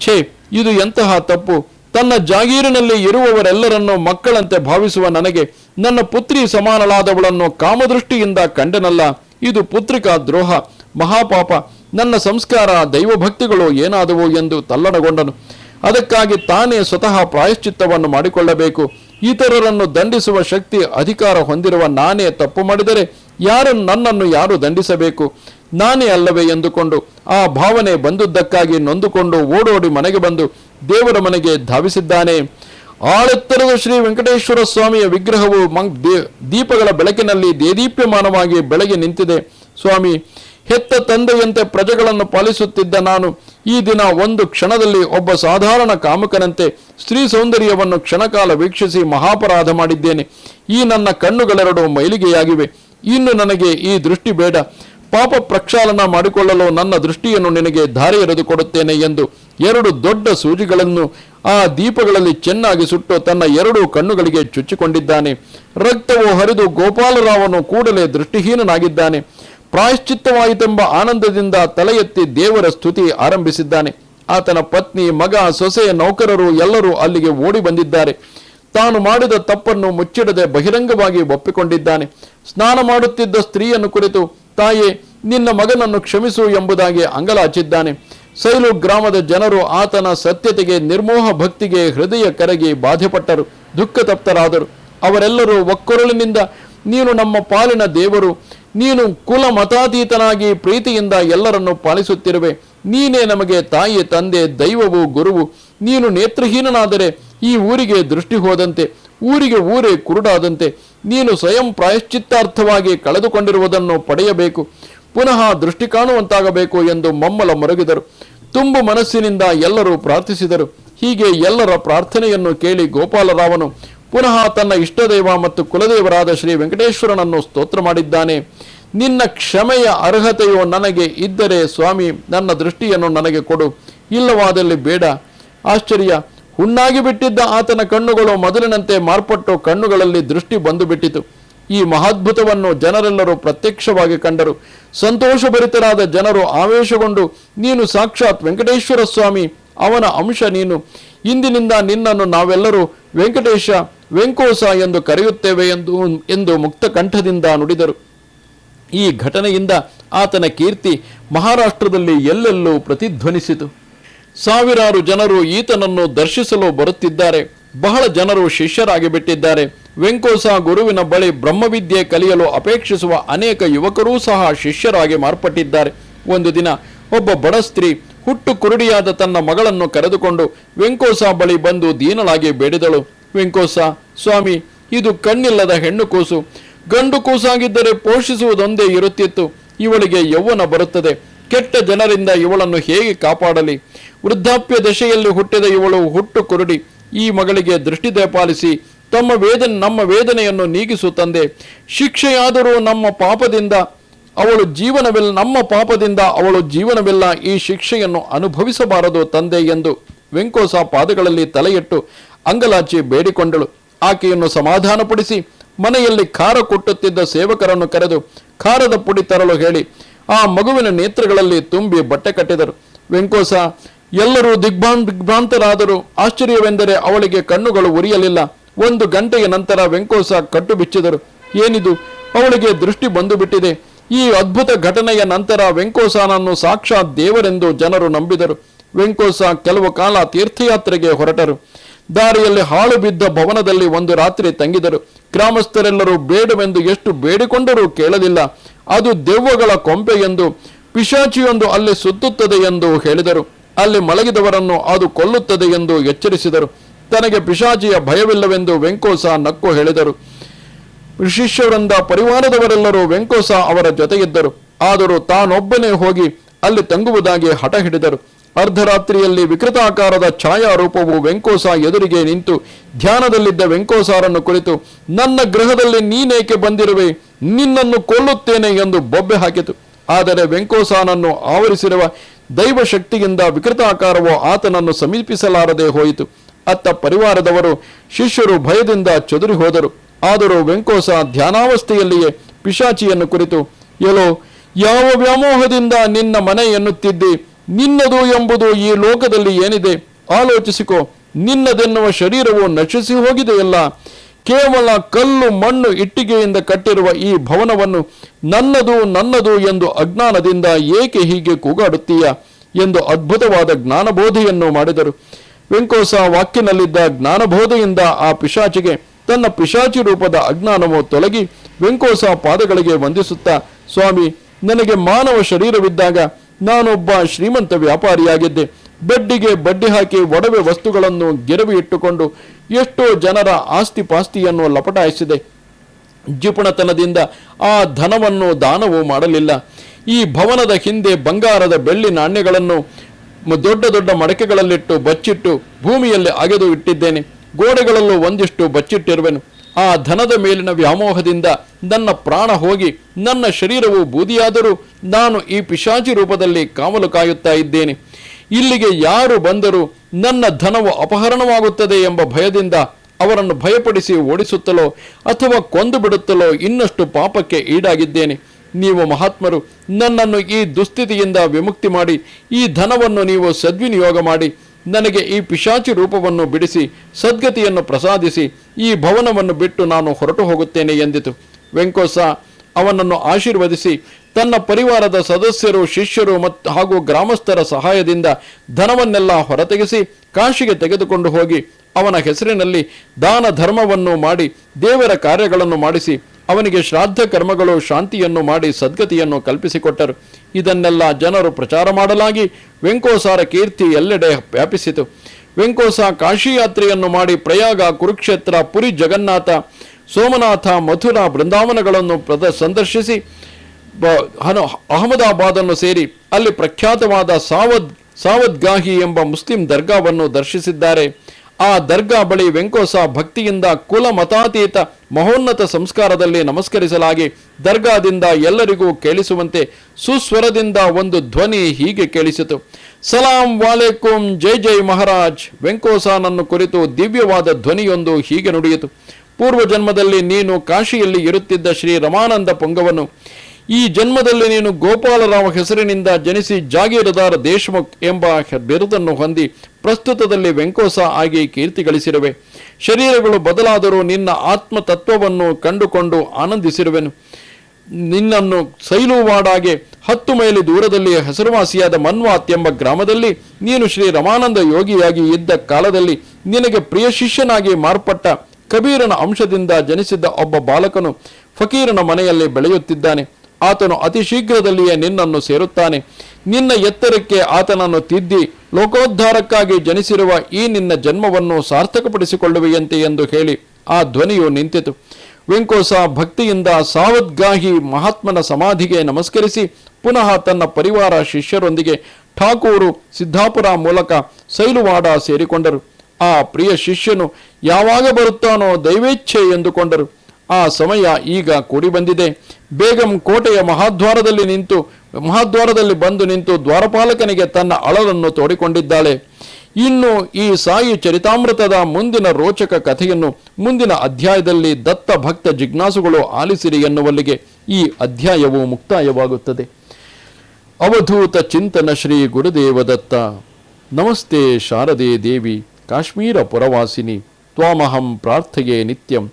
ಛೇ, ಇದು ಎಂತಹ ತಪ್ಪು? ತನ್ನ ಜಾಗೀರಿನಲ್ಲಿ ಇರುವವರೆಲ್ಲರನ್ನೂ ಮಕ್ಕಳಂತೆ ಭಾವಿಸುವ ನನಗೆ ನನ್ನ ಪುತ್ರಿ ಸಮಾನಳಾದವಳನ್ನು ಕಾಮದೃಷ್ಟಿಯಿಂದ ಕಂಡನಲ್ಲ. ಇದು ಪುತ್ರಿಕಾ ದ್ರೋಹ. ಮಹಾಪಾಪ. ನನ್ನ ಸಂಸ್ಕಾರ, ದೈವಭಕ್ತಿಗಳು ಏನಾದವು ಎಂದು ತಲ್ಲಣಗೊಂಡನು. ಅದಕ್ಕಾಗಿ ತಾನೇ ಸ್ವತಃ ಪ್ರಾಯಶ್ಚಿತ್ತವನ್ನು ಮಾಡಿಕೊಳ್ಳಬೇಕು. ಇತರರನ್ನು ದಂಡಿಸುವ ಶಕ್ತಿ ಅಧಿಕಾರ ಹೊಂದಿರುವ ನಾನೇ ತಪ್ಪು ಮಾಡಿದರೆ ಯಾರು ನನ್ನನ್ನು ಯಾರು ದಂಡಿಸಬೇಕು? ನಾನೇ ಅಲ್ಲವೇ ಎಂದುಕೊಂಡು ಆ ಭಾವನೆ ಬಂದುದ್ದಕ್ಕಾಗಿ ನೊಂದುಕೊಂಡು ಓಡೋಡಿ ಮನೆಗೆ ಬಂದು ದೇವರ ಮನೆಗೆ ಧಾವಿಸಿದ್ದಾನೆ. ಆಳೆತ್ತರದ ಶ್ರೀ ವೆಂಕಟೇಶ್ವರ ಸ್ವಾಮಿಯ ವಿಗ್ರಹವು ಮಂಗ್ ದೀಪಗಳ ಬೆಳಕಿನಲ್ಲಿ ದೇದೀಪ್ಯಮಾನವಾಗಿ ಬೆಳಗ್ಗೆ ನಿಂತಿದೆ. ಸ್ವಾಮಿ ಹೆತ್ತ ತಂದೆಯಂತೆ ಪ್ರಜೆಗಳನ್ನು ಪಾಲಿಸುತ್ತಿದ್ದ ನಾನು, ಈ ದಿನ ಒಂದು ಕ್ಷಣದಲ್ಲಿ ಒಬ್ಬ ಸಾಧಾರಣ ಕಾಮಕನಂತೆ ಸ್ತ್ರೀ ಸೌಂದರ್ಯವನ್ನು ಕ್ಷಣಕಾಲ ವೀಕ್ಷಿಸಿ ಮಹಾಪರಾಧ ಮಾಡಿದ್ದೇನೆ. ಈ ನನ್ನ ಕಣ್ಣುಗಳೆರಡು ಮೈಲಿಗೆಯಾಗಿವೆ. ಇನ್ನು ನನಗೆ ಈ ದೃಷ್ಟಿ ಬೇಡ. ಪಾಪ ಪ್ರಕ್ಷಾಲನ ಮಾಡಿಕೊಳ್ಳಲು ನನ್ನ ದೃಷ್ಟಿಯನ್ನು ನಿನಗೆ ಧಾರೆ ಎರೆದು ಕೊಡುತ್ತೇನೆ ಎಂದು ಎರಡು ದೊಡ್ಡ ಸೂಜಿಗಳನ್ನು ಆ ದೀಪಗಳಲ್ಲಿ ಚೆನ್ನಾಗಿ ಸುಟ್ಟು ತನ್ನ ಎರಡು ಕಣ್ಣುಗಳಿಗೆ ಚುಚ್ಚಿಕೊಂಡಿದ್ದಾನೆ. ರಕ್ತವು ಹರಿದು ಗೋಪಾಲರಾವನು ಕೂಡಲೇ ದೃಷ್ಟಿಹೀನನಾಗಿದ್ದಾನೆ. ಪ್ರಾಯಶ್ಚಿತ್ತವಾಯಿತೆಂಬ ಆನಂದದಿಂದ ತಲೆ ಎತ್ತಿ ದೇವರ ಸ್ತುತಿ ಆರಂಭಿಸಿದ್ದಾನೆ. ಆತನ ಪತ್ನಿ, ಮಗ, ಸೊಸೆ, ನೌಕರರು ಎಲ್ಲರೂ ಅಲ್ಲಿಗೆ ಓಡಿ ಬಂದಿದ್ದಾರೆ. ತಾನು ಮಾಡಿದ ತಪ್ಪನ್ನು ಮುಚ್ಚಿಡದೆ ಬಹಿರಂಗವಾಗಿ ಒಪ್ಪಿಕೊಂಡಿದ್ದಾನೆ. ಸ್ನಾನ ಮಾಡುತ್ತಿದ್ದ ಸ್ತ್ರೀಯನ್ನು ಕುರಿತು, ತಾಯೇ, ನಿನ್ನ ಮಗನನ್ನು ಕ್ಷಮಿಸು ಎಂಬುದಾಗಿ ಅಂಗಲಾಚಿದ್ದಾನೆ. ಸೈಲು ಗ್ರಾಮದ ಜನರು ಆತನ ಸತ್ಯತೆಗೆ, ನಿರ್ಮೋಹ ಭಕ್ತಿಗೆ ಹೃದಯ ಕರಗಿ ಬಾಧೆಪಟ್ಟರು ದುಃಖ ತಪ್ತರಾದರು ಅವರೆಲ್ಲರೂ ಒಕ್ಕೊರಳಿನಿಂದ, ನೀನು ನಮ್ಮ ಪಾಲಿನ ದೇವರು ನೀನು ಕುಲ ಮತಾತೀತನಾಗಿ ಪ್ರೀತಿಯಿಂದ ಎಲ್ಲರನ್ನು ಪಾಲಿಸುತ್ತಿರುವೆ. ನೀನೇ ನಮಗೆ ತಾಯಿ, ತಂದೆ, ದೈವವು, ಗುರುವು. ನೀನು ನೇತ್ರಹೀನನಾದರೆ ಈ ಊರಿಗೆ ದೃಷ್ಟಿ ಹೋದಂತೆ, ಊರಿಗೆ ಊರೇ ಕುರುಡಾದಂತೆ. ನೀನು ಸ್ವಯಂ ಪ್ರಾಯಶ್ಚಿತ್ತಾರ್ಥವಾಗಿ ಕಳೆದುಕೊಂಡಿರುವುದನ್ನು ಪಡೆಯಬೇಕು. ಪುನಃ ದೃಷ್ಟಿ ಕಾಣುವಂತಾಗಬೇಕು ಎಂದು ಮಮ್ಮಲ ಮರುಗಿದರು. ತುಂಬು ಮನಸ್ಸಿನಿಂದ ಎಲ್ಲರೂ ಪ್ರಾರ್ಥಿಸಿದರು. ಹೀಗೆ ಎಲ್ಲರ ಪ್ರಾರ್ಥನೆಯನ್ನು ಕೇಳಿ ಗೋಪಾಲರಾವನು ಪುನಃ ತನ್ನ ಇಷ್ಟದೇವ ಮತ್ತು ಕುಲದೇವರಾದ ಶ್ರೀ ವೆಂಕಟೇಶ್ವರನನ್ನು ಸ್ತೋತ್ರ ಮಾಡಿದ್ದಾನೆ. ನಿನ್ನ ಕ್ಷಮೆಯ ಅರ್ಹತೆಯು ನನಗೆ ಇದ್ದರೆ ಸ್ವಾಮಿ, ನನ್ನ ದೃಷ್ಟಿಯನ್ನು ನನಗೆ ಕೊಡು. ಇಲ್ಲವಾದಲ್ಲಿ ಬೇಡ. ಆಶ್ಚರ್ಯ. ಹುಣ್ಣಾಗಿ ಬಿಟ್ಟಿದ್ದ ಆತನ ಕಣ್ಣುಗಳು ಮೊದಲಿನಂತೆ ಮಾರ್ಪಟ್ಟು ಕಣ್ಣುಗಳಲ್ಲಿ ದೃಷ್ಟಿ ಬಂದು ಬಿಟ್ಟಿತು ಈ ಮಹಾದ್ಭುತವನ್ನು ಜನರೆಲ್ಲರೂ ಪ್ರತ್ಯಕ್ಷವಾಗಿ ಕಂಡರು. ಸಂತೋಷಭರಿತರಾದ ಜನರು ಆವೇಶಗೊಂಡು, ನೀನು ಸಾಕ್ಷಾತ್ ವೆಂಕಟೇಶ್ವರ ಸ್ವಾಮಿ, ಅವನ ಅಂಶ ನೀನು. ಇಂದಿನಿಂದ ನಿನ್ನನ್ನು ನಾವೆಲ್ಲರೂ ವೆಂಕಟೇಶ ವೆಂಕೋಸ ಎಂದು ಕರೆಯುತ್ತೇವೆ ಎಂದು ಎಂದು ಮುಕ್ತ ಕಂಠದಿಂದ ನುಡಿದರು. ಈ ಘಟನೆಯಿಂದ ಆತನ ಕೀರ್ತಿ ಮಹಾರಾಷ್ಟ್ರದಲ್ಲಿ ಎಲ್ಲೆಲ್ಲೂ ಪ್ರತಿಧ್ವನಿಸಿತು. ಸಾವಿರಾರು ಜನರು ಈತನನ್ನು ದರ್ಶಿಸಲು ಬರುತ್ತಿದ್ದಾರೆ. ಬಹಳ ಜನರು ಶಿಷ್ಯರಾಗಿ ಬಿಟ್ಟಿದ್ದಾರೆ ವೆಂಕೋಸ ಗುರುವಿನ ಬಳಿ ಬ್ರಹ್ಮವಿದ್ಯೆ ಕಲಿಯಲು ಅಪೇಕ್ಷಿಸುವ ಅನೇಕ ಯುವಕರೂ ಸಹ ಶಿಷ್ಯರಾಗಿ ಮಾರ್ಪಟ್ಟಿದ್ದಾರೆ. ಒಂದು ದಿನ ಒಬ್ಬ ಬಡ ಸ್ತ್ರೀ ಹುಟ್ಟು ಕುರುಡಿಯಾದ ತನ್ನ ಮಗಳನ್ನು ಕರೆದುಕೊಂಡು ವೆಂಕೋಸ ಬಳಿ ಬಂದು ದೀನಳಾಗಿ ಬೇಡಿದಳು. ವೆಂಕೋಸ, ಸ್ವಾಮಿ, ಇದು ಕಣ್ಣಿಲ್ಲದ ಹೆಣ್ಣು ಕೂಸು. ಗಂಡು ಕೂಸಾಗಿದ್ದರೆ ಪೋಷಿಸುವುದೊಂದೇ ಇರುತ್ತಿತ್ತು. ಇವಳಿಗೆ ಯೌವನ ಬರುತ್ತದೆ. ಕೆಟ್ಟ ಜನರಿಂದ ಇವಳನ್ನು ಹೇಗೆ ಕಾಪಾಡಲಿ? ವೃದ್ಧಾಪ್ಯ ದಶೆಯಲ್ಲಿ ಹುಟ್ಟಿದ ಇವಳು ಹುಟ್ಟು ಕುರುಡಿ. ಈ ಮಗಳಿಗೆ ದೃಷ್ಟಿ ದಯಪಾಲಿಸಿ ತಮ್ಮ ವೇದನೆ, ನಮ್ಮ ವೇದನೆಯನ್ನು ನೀಗಿಸು ತಂದೆ. ಶಿಕ್ಷೆಯಾದರೂ ನಮ್ಮ ಪಾಪದಿಂದ ಅವಳು ಜೀವನವಿಲ್ಲ, ನಮ್ಮ ಪಾಪದಿಂದ ಅವಳು ಜೀವನವಿಲ್ಲ. ಈ ಶಿಕ್ಷೆಯನ್ನು ಅನುಭವಿಸಬಾರದು ತಂದೆ ಎಂದು ವೆಂಕೋಸ ಪಾದಗಳಲ್ಲಿ ತಲೆಯಿಟ್ಟು ಅಂಗಲಾಚಿ ಬೇಡಿಕೊಂಡಳು. ಆಕೆಯನ್ನು ಸಮಾಧಾನಪಡಿಸಿ ಮನೆಯಲ್ಲಿ ಖಾರ ಕೊಟ್ಟುತ್ತಿದ್ದ ಸೇವಕರನ್ನು ಕರೆದು ಖಾರದ ಪುಡಿ ತರಲು ಹೇಳಿ ಆ ಮಗುವಿನ ನೇತ್ರಗಳಲ್ಲಿ ತುಂಬಿ ಬಟ್ಟೆ ಕಟ್ಟಿದರು. ವೆಂಕೋಸ, ಎಲ್ಲರೂ ದಿಗ್ಭಾನ್ ದಿಗ್ಭ್ರಾಂತರಾದರು. ಆಶ್ಚರ್ಯವೆಂದರೆ ಅವಳಿಗೆ ಕಣ್ಣುಗಳು ಉರಿಯಲಿಲ್ಲ. ಒಂದು ಗಂಟೆಯ ನಂತರ ವೆಂಕೋಸ ಕಟ್ಟು ಬಿಚ್ಚಿದರು. ಏನಿದು? ಅವಳಿಗೆ ದೃಷ್ಟಿ ಬಂದು ಬಿಟ್ಟಿದೆ ಈ ಅದ್ಭುತ ಘಟನೆಯ ನಂತರ ವೆಂಕೋಸನನ್ನು ಸಾಕ್ಷಾತ್ ದೇವರೆಂದು ಜನರು ನಂಬಿದರು. ವೆಂಕೋಸ ಕೆಲವು ಕಾಲ ತೀರ್ಥಯಾತ್ರೆಗೆ ಹೊರಟರು. ದಾರಿಯಲ್ಲಿ ಹಾಳು ಬಿದ್ದ ಭವನದಲ್ಲಿ ಒಂದು ರಾತ್ರಿ ತಂಗಿದರು. ಗ್ರಾಮಸ್ಥರೆಲ್ಲರೂ ಬೇಡವೆಂದು ಎಷ್ಟು ಬೇಡಿಕೊಂಡರೂ ಕೇಳಲಿಲ್ಲ. ಅದು ದೆವ್ವಗಳ ಕೊಂಪೆ ಎಂದು, ಪಿಶಾಚಿಯೊಂದು ಅಲ್ಲಿ ಸುತ್ತುತ್ತದೆ ಎಂದು ಹೇಳಿದರು. ಅಲ್ಲಿ ಮಲಗಿದವರನ್ನು ಅದು ಕೊಲ್ಲುತ್ತದೆ ಎಂದು ಎಚ್ಚರಿಸಿದರು. ತನಗೆ ಪಿಶಾಚಿಯ ಭಯವಿಲ್ಲವೆಂದು ವೆಂಕೋಸ ನಕ್ಕು ಹೇಳಿದರು. ಶಿಷ್ಯವೃಂದ ಪರಿವಾರದವರೆಲ್ಲರೂ ವೆಂಕೋಸ ಅವರ ಜೊತೆಗಿದ್ದರು. ಆದರೂ ತಾನೊಬ್ಬನೇ ಹೋಗಿ ಅಲ್ಲಿ ತಂಗುವುದಾಗಿ ಹಠ ಹಿಡಿದರು. ಅರ್ಧರಾತ್ರಿಯಲ್ಲಿ ವಿಕೃತಾಕಾರದ ಛಾಯಾರೂಪವು ವೆಂಕೋಸ ಎದುರಿಗೆ ನಿಂತು, ಧ್ಯಾನದಲ್ಲಿದ್ದ ವೆಂಕೋಸಾರನ್ನು ಕುರಿತು, ನನ್ನ ಗ್ರಹದಲ್ಲಿ ನೀನೇಕೆ ಬಂದಿರುವೆ? ನಿನ್ನನ್ನು ಕೊಲ್ಲುತ್ತೇನೆ ಎಂದು ಬೊಬ್ಬೆ ಹಾಕಿತು. ಆದರೆ ವೆಂಕೋಸಾನನ್ನು ಆವರಿಸಿರುವ ದೈವ ಶಕ್ತಿಯಿಂದ ವಿಕೃತಾಕಾರವು ಆತನನ್ನು ಸಮೀಪಿಸಲಾರದೆ ಹೋಯಿತು. ಅತ್ತ ಪರಿವಾರದವರು ಶಿಷ್ಯರು ಭಯದಿಂದ ಚದುರಿ ಹೋದರು. ಆದರೂ ವೆಂಕೋಸ ಧ್ಯಾನಾವಸ್ಥೆಯಲ್ಲಿಯೇ ಪಿಶಾಚಿಯನ್ನು ಕುರಿತು ಎಲೋ ಯಾವ ವ್ಯಾಮೋಹದಿಂದ ನಿನ್ನ ಮನೆ ಎನ್ನುತ್ತಿದ್ದಿ ನಿನ್ನದು ಎಂಬುದು ಈ ಲೋಕದಲ್ಲಿ ಏನಿದೆ? ಆಲೋಚಿಸಿಕೋ, ನಿನ್ನದೆನ್ನುವ ಶರೀರವು ನಶಿಸಿ ಹೋಗಿದೆಯಲ್ಲ? ಕೇವಲ ಕಲ್ಲು, ಮಣ್ಣು, ಇಟ್ಟಿಗೆಯಿಂದ ಕಟ್ಟಿರುವ ಈ ಭವನವನ್ನು ನನ್ನದು ನನ್ನದು ಎಂದು ಅಜ್ಞಾನದಿಂದ ಏಕೆ ಹೀಗೆ ಕೂಗಾಡುತ್ತೀಯ ಎಂದು ಅದ್ಭುತವಾದ ಜ್ಞಾನಬೋಧೆಯನ್ನು ಮಾಡಿದರು. ವೆಂಕೋಸ ವಾಕ್ಯನಲ್ಲಿದ್ದ ಜ್ಞಾನಬೋಧೆಯಿಂದ ಆ ಪಿಶಾಚಿಗೆ ತನ್ನ ಪಿಶಾಚಿ ರೂಪದ ಅಜ್ಞಾನವು ತೊಲಗಿ ವೆಂಕೋಸ ಪಾದಗಳಿಗೆ ವಂದಿಸುತ್ತಾ, ಸ್ವಾಮಿ, ನನಗೆ ಮಾನವ ಶರೀರವಿದ್ದಾಗ ನಾನೊಬ್ಬ ಶ್ರೀಮಂತ ವ್ಯಾಪಾರಿಯಾಗಿದ್ದೆ. ಬಡ್ಡಿಗೆ ಬಡ್ಡಿ ಹಾಕಿ ಒಡವೆ ವಸ್ತುಗಳನ್ನು ಗೆರವಿ ಇಟ್ಟುಕೊಂಡು ಎಷ್ಟೋ ಜನರ ಆಸ್ತಿ ಪಾಸ್ತಿಯನ್ನು ಲಪಟಾಯಿಸಿದೆ. ಜಿಪುಣತನದಿಂದ ಆ ಧನವನ್ನು ದಾನವು ಮಾಡಲಿಲ್ಲ. ಈ ಭವನದ ಹಿಂದೆ ಬಂಗಾರದ ಬೆಳ್ಳಿ ನಾಣ್ಯಗಳನ್ನು ದೊಡ್ಡ ದೊಡ್ಡ ಮಡಕೆಗಳಲ್ಲಿಟ್ಟು ಬಚ್ಚಿಟ್ಟು ಭೂಮಿಯಲ್ಲಿ ಅಗೆದು ಇಟ್ಟಿದ್ದೇನೆ. ಗೋಡೆಗಳಲ್ಲೂ ಒಂದಿಷ್ಟು ಬಚ್ಚಿಟ್ಟಿರುವೆನು. ಆ ಧನದ ಮೇಲಿನ ವ್ಯಾಮೋಹದಿಂದ ನನ್ನ ಪ್ರಾಣ ಹೋಗಿ ನನ್ನ ಶರೀರವು ಬೂದಿಯಾದರೂ ನಾನು ಈ ಪಿಶಾಚಿ ರೂಪದಲ್ಲಿ ಕಾವಲು ಕಾಯುತ್ತಾ ಇದ್ದೇನೆ. ಇಲ್ಲಿಗೆ ಯಾರು ಬಂದರೂ ನನ್ನ ಧನವು ಅಪಹರಣವಾಗುತ್ತದೆ ಎಂಬ ಭಯದಿಂದ ಅವರನ್ನು ಭಯಪಡಿಸಿ ಓಡಿಸುತ್ತಲೋ ಅಥವಾ ಕೊಂದು ಬಿಡುತ್ತಲೋ ಇನ್ನಷ್ಟು ಪಾಪಕ್ಕೆ ಈಡಾಗಿದ್ದೇನೆ. ನೀವು ಮಹಾತ್ಮರು ನನ್ನನ್ನು ಈ ದುಸ್ಥಿತಿಯಿಂದ ವಿಮುಕ್ತಿ ಮಾಡಿ ಈ ಧನವನ್ನು ನೀವು ಸದ್ವಿನಿಯೋಗ ಮಾಡಿ. ನನಗೆ ಈ ಪಿಶಾಚಿ ರೂಪವನ್ನು ಬಿಡಿಸಿ, ಸದ್ಗತಿಯನ್ನು ಪ್ರಸಾದಿಸಿ, ಈ ಭವನವನ್ನು ಬಿಟ್ಟು ನಾನು ಹೊರಟು ಹೋಗುತ್ತೇನೆ ಎಂದಿತು. ವೆಂಕೋಸ ಅವನನ್ನು ಆಶೀರ್ವದಿಸಿ, ತನ್ನ ಪರಿವಾರದ ಸದಸ್ಯರು, ಶಿಷ್ಯರು ಮತ್ತು ಹಾಗೂ ಗ್ರಾಮಸ್ಥರ ಸಹಾಯದಿಂದ ಧನವನ್ನೆಲ್ಲ ಹೊರತೆಗೆಸಿ, ಕಾಶಿಗೆ ತೆಗೆದುಕೊಂಡು ಹೋಗಿ ಅವನ ಹೆಸರಿನಲ್ಲಿ ದಾನ ಧರ್ಮವನ್ನು ಮಾಡಿ, ದೇವರ ಕಾರ್ಯಗಳನ್ನು ಮಾಡಿಸಿ ಅವನಿಗೆ ಶ್ರಾದ್ದ ಕರ್ಮಗಳು, ಶಾಂತಿಯನ್ನು ಮಾಡಿ ಸದ್ಗತಿಯನ್ನು ಕಲ್ಪಿಸಿಕೊಟ್ಟರು. ಇದನ್ನೆಲ್ಲ ಜನರು ಪ್ರಚಾರ ಮಾಡಲಾಗಿ ವೆಂಕೋಸಾರ ಕೀರ್ತಿ ಎಲ್ಲೆಡೆ ವ್ಯಾಪಿಸಿತು. ವೆಂಕೋಸ ಕಾಶಿ ಯಾತ್ರೆಯನ್ನು ಮಾಡಿ ಪ್ರಯಾಗ, ಕುರುಕ್ಷೇತ್ರ, ಪುರಿ ಜಗನ್ನಾಥ, ಸೋಮನಾಥ, ಮಥುರಾ ಬೃಂದಾವನಗಳನ್ನು ಪ್ರದ ಸಂದರ್ಶಿಸಿ ಹನ- ಅಹಮದಾಬಾದನ್ನು ಸೇರಿ ಅಲ್ಲಿ ಪ್ರಖ್ಯಾತವಾದ ಸಾವದ್, ಸಾವದ್ಗಾಹಿ ಎಂಬ ಮುಸ್ಲಿಂ ದರ್ಗಾವನ್ನು ದರ್ಶಿಸಿದ್ದಾರೆ. ಆ ದರ್ಗಾ ಬಳಿ ವೆಂಕೋಸ ಭಕ್ತಿಯಿಂದ ಕುಲ ಮತಾತೀತ ಮಹೋನ್ನತ ಸಂಸ್ಕಾರದಲ್ಲಿ ನಮಸ್ಕರಿಸಲಾಗಿ ದರ್ಗಾದಿಂದ ಎಲ್ಲರಿಗೂ ಕೇಳಿಸುವಂತೆ ಸುಸ್ವರದಿಂದ ಒಂದು ಧ್ವನಿ ಹೀಗೆ ಕೇಳಿಸಿತು. ಸಲಾಂ ವಾಲೇಕುಂ, ಜೈ ಜೈ ಮಹಾರಾಜ್ ವೆಂಕೋಸಾನನ್ನು ಕುರಿತು ದಿವ್ಯವಾದ ಧ್ವನಿಯೊಂದು ಹೀಗೆ ನುಡಿಯಿತು. ಪೂರ್ವ ಜನ್ಮದಲ್ಲಿ ನೀನು ಕಾಶಿಯಲ್ಲಿ ಇರುತ್ತಿದ್ದ ಶ್ರೀ ರಮಾನಂದ ಪೊಂಗವನು. ಈ ಜನ್ಮದಲ್ಲಿ ನೀನು ಗೋಪಾಲರಾವ್ ಹೆಸರಿನಿಂದ ಜನಿಸಿ ಜಾಗೀರದಾರ ದೇಶಮುಖ್ ಎಂಬ ಬಿರುದನ್ನು ಹೊಂದಿ ಪ್ರಸ್ತುತದಲ್ಲಿ ವೆಂಕೋಸ ಆಗಿ ಕೀರ್ತಿ ಗಳಿಸಿರುವೆ ಶರೀರಗಳು ಬದಲಾದರೂ ನಿನ್ನ ಆತ್ಮ ತತ್ವವನ್ನು ಕಂಡುಕೊಂಡು ಆನಂದಿಸಿರುವೆನು. ನಿನ್ನನ್ನು ಸೈಲುವಾಡಾಗೆ ಹತ್ತು ಮೈಲಿ ದೂರದಲ್ಲಿ ಹೆಸರುವಾಸಿಯಾದ ಮನ್ವಾತ್ ಎಂಬ ಗ್ರಾಮದಲ್ಲಿ ನೀನು ಶ್ರೀ ರಮಾನಂದ ಯೋಗಿಯಾಗಿ ಇದ್ದ ಕಾಲದಲ್ಲಿ ನಿನಗೆ ಪ್ರಿಯ ಶಿಷ್ಯನಾಗಿ ಮಾರ್ಪಟ್ಟ ಕಬೀರನ ಅಂಶದಿಂದ ಜನಿಸಿದ್ದ ಒಬ್ಬ ಬಾಲಕನು ಫಕೀರನ ಮನೆಯಲ್ಲಿ ಬೆಳೆಯುತ್ತಿದ್ದಾನೆ. ಆತನು ಅತಿ ಶೀಘ್ರದಲ್ಲಿಯೇ ನಿನ್ನನ್ನು ಸೇರುತ್ತಾನೆ. ನಿನ್ನ ಎತ್ತರಕ್ಕೆ ಆತನನ್ನು ತಿದ್ದಿ, ಲೋಕೋದ್ಧಾರಕ್ಕಾಗಿ ಜನಿಸಿರುವ ಈ ನಿನ್ನ ಜನ್ಮವನ್ನು ಸಾರ್ಥಕಪಡಿಸಿಕೊಳ್ಳುವೆಯಂತೆ ಎಂದು ಹೇಳಿ ಆ ಧ್ವನಿಯು ನಿಂತಿತು. ವೆಂಕೋಸ ಭಕ್ತಿಯಿಂದ ಸಾವದ್ಗಾಹಿ ಮಹಾತ್ಮನ ಸಮಾಧಿಗೆ ನಮಸ್ಕರಿಸಿ ಪುನಃ ತನ್ನ ಪರಿವಾರ ಶಿಷ್ಯರೊಂದಿಗೆ ಠಾಕೂರು, ಸಿದ್ದಾಪುರ ಮೂಲಕ ಸೈಲುವಾಡ ಸೇರಿಕೊಂಡರು. ಆ ಪ್ರಿಯ ಶಿಷ್ಯನು ಯಾವಾಗ ಬರುತ್ತಾನೋ ದೈವೇಚ್ಛೆ ಎಂದುಕೊಂಡರು. ಆ ಸಮಯ ಈಗ ಕೂಡಿ ಬಂದಿದೆ. ಬೇಗಂ ಕೋಟೆಯ ಮಹಾದ್ವಾರದಲ್ಲಿ ನಿಂತು, ಮಹಾದ್ವಾರದಲ್ಲಿ ಬಂದು ನಿಂತು ದ್ವಾರಪಾಲಕನಿಗೆ ತನ್ನ ಅಳಲನ್ನು ತೋಡಿಕೊಂಡಿದ್ದಾಳೆ. ಇನ್ನು ಈ ಸಾಯಿ ಚರಿತಾಮೃತದ ಮುಂದಿನ ರೋಚಕ ಕಥೆಯನ್ನು ಮುಂದಿನ ಅಧ್ಯಾಯದಲ್ಲಿ ದತ್ತ ಭಕ್ತ ಜಿಜ್ಞಾಸುಗಳು ಆಲಿಸಿರಿ ಎನ್ನುವಲ್ಲಿಗೆ ಈ ಅಧ್ಯಾಯವು ಮುಕ್ತಾಯವಾಗುತ್ತದೆ. ಅವಧೂತ ಚಿಂತನ ಶ್ರೀ ಗುರುದೇವ ದತ್ತ ನಮಸ್ತೆ ಶಾರದೆ ದೇವಿ, ಕಾಶ್ಮೀರ ಪುರವಾಸಿನಿ, ತ್ವಾಮಹಂ ಪ್ರಾರ್ಥೆಯೇ ನಿತ್ಯಂ.